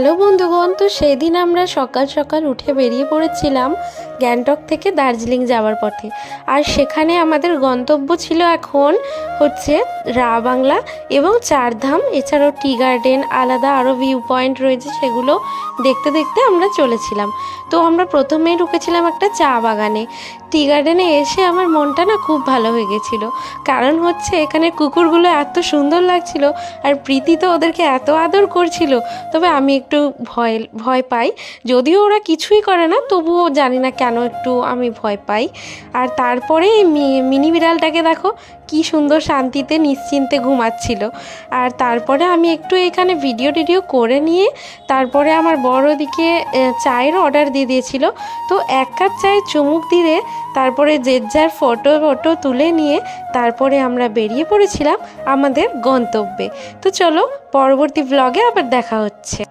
Hello বন্ধুগণ, তো সেদিন আমরা সকাল সকাল উঠে বেরিয়ে পড়েছিলাম গ্যাংটক থেকে দার্জিলিং যাওয়ার পথে। আর সেখানে আমাদের গন্তব্য ছিল এখন হচ্ছে রা বাংলা এবং চারধাম। এছাড়াও টি গার্ডেন, আলাদা আরও ভিউ পয়েন্ট রয়েছে, সেগুলো দেখতে দেখতে আমরা চলেছিলাম। তো আমরা প্রথমেই ঢুকেছিলাম একটা চা বাগানে। টি গার্ডেনে এসে আমার মনটা না খুব ভালো হয়ে গেছিল। কারণ হচ্ছে এখানে কুকুরগুলো এত সুন্দর লাগছিল, আর প্রীতি তো ওদেরকে এত আদর করছিল। তবে আমি একটু ভয় ভয় পাই। যদিও ওরা কিছুই করে না, তবুও জানি না কেন একটু আমি ভয় পাই। আর তারপরে মিনি বিড়ালটাকে দেখো, কি সুন্দর শান্তিতে, নিশ্চিন্তে ঘুমাচ্ছিল। আর তারপরে আমি একটু এখানে ভিডিও টিডিও করে নিয়ে, তারপরে আমার বড় দিকে চায়ের অর্ডার দিয়ে দিয়েছিল। তো এক কাপ চায়ের চুমুক দিয়ে, তারপরে যে যার ফটো ফটো তুলে নিয়ে, তারপরে আমরা বেরিয়ে পড়েছিলাম আমাদের গন্তব্যে। তো চলো, পরবর্তী ব্লগে আবার দেখা হচ্ছে।